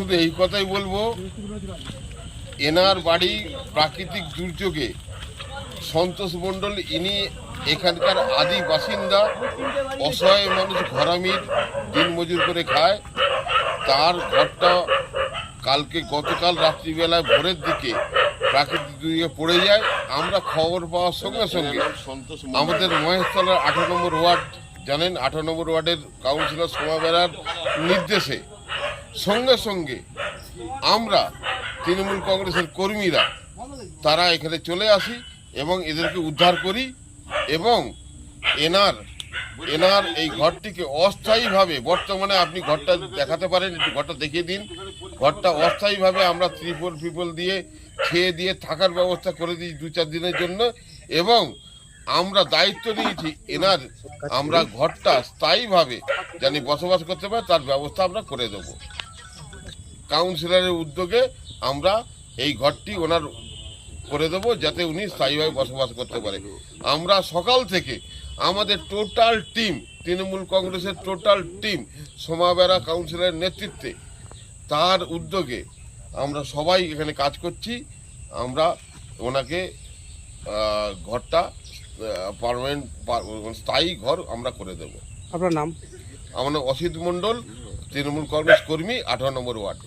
শুধু এই কথাই বলব এনার বাড়ি প্রাকৃতিক দুর্যোগে সন্তোষ মণ্ডল ইনি এখানকার আদি বাসিন্দা অসহায় মানুষ ঘরামির দিনমজুর করে খায়। তার ঘরটা কালকে গতকাল রাত্রিবেলায় ভোরের দিকে প্রাকৃতিক দুর্যোগে পড়ে যায়। আমরা খবর পাওয়ার সঙ্গে সঙ্গে আমাদের মহেশতলার আঠারো নম্বর ওয়ার্ড জানেন? আঠারো নম্বর ওয়ার্ডের কাউন্সিলর সোমা বেড়ার নির্দেশে সঙ্গে সঙ্গে আমরা তৃণমূল কংগ্রেসের কর্মীরা, তারা এখানে চলে আসি এবং এদেরকে উদ্ধার করি এবং এনার এনার এই ঘরটিকে অস্থায়ীভাবে, বর্তমানে আপনি ঘরটা দেখাতে পারেন, একটু ঘরটা দেখিয়ে দিন। ঘরটা অস্থায়ীভাবে আমরা ত্রিপল ফিপল দিয়ে, খেয়ে দিয়ে থাকার ব্যবস্থা করে দিই দু চার দিনের জন্য এবং আমরা দায়িত্ব নিয়েছি এনার, আমরা ঘরটা স্থায়ীভাবে জানি বসবাস করতে পারে, তার ব্যবস্থা আমরা করে দেবো। কাউন্সিলরের উদ্যোগে আমরা এই ঘরটি ওনার করে দেবো যাতে উনি স্থায়ীভাবে বসবাস করতে পারে। আমরা সকাল থেকে আমাদের টোটাল টিম তৃণমূল কংগ্রেসের টোটাল টিম সোমাবেড়া কাউন্সিলরের নেতৃত্বে তার উদ্যোগে আমরা সবাই এখানে কাজ করছি। আমরা ওনাকে ঘরটা পারমানেন্ট স্থায়ী ঘর আমরা করে দেব। আপনার নাম? আমার নাম অসিত মণ্ডল তৃণমূল কংগ্রেস কর্মী আঠারো নম্বর ওয়ার্ড।